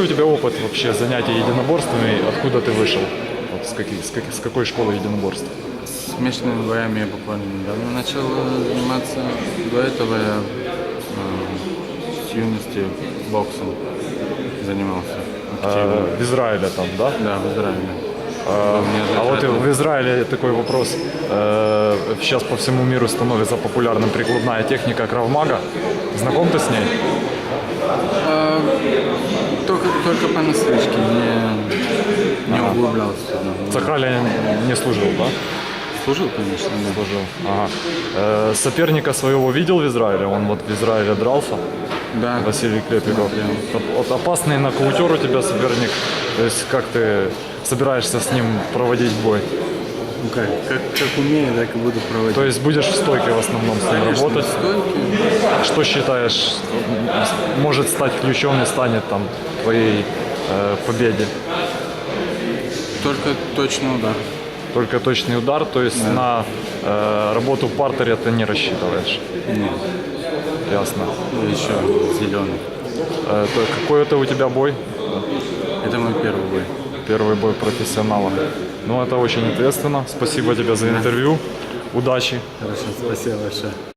какой у тебя опыт вообще занятий единоборствами? Откуда ты вышел? Вот с, каких- с, как- с какой школы единоборств? Смешанными боями я буквально недавно начал э, заниматься. До этого я э, с юности боксом занимался. активно. Э, в Израиле там, да? Да, в Израиле. А, а вот в Израиле такой вопрос. Э, Сейчас по всему миру становится популярным прикладная техника кравмага. Знаком ты с ней? Только, только понаслышке, не, не углублялся. В Сахалине не служил, да? Служил, конечно, да. Служил. Ага. Э, Соперника своего видел в Израиле? Он вот в Израиле дрался. Да, Василий Клепиков. Смотрел. Вот опасный нокаутер у тебя соперник. То есть как ты собираешься с ним проводить бой? Ну как, как, как умею, так и буду проводить. То есть будешь в стойке в основном с ним Конечно, работать? стойки. Что считаешь, может стать ключом и станет там твоей э, победе? Только точный удар. Только точный удар, то есть на э, работу в партере ты не рассчитываешь. Нет, Ясно. еще зеленый. Э, то какой это у тебя бой? Это мой первый бой. Первый бой профессионала. Ну, это очень ответственно. Спасибо тебе за интервью. Удачи. Хорошо, спасибо большое.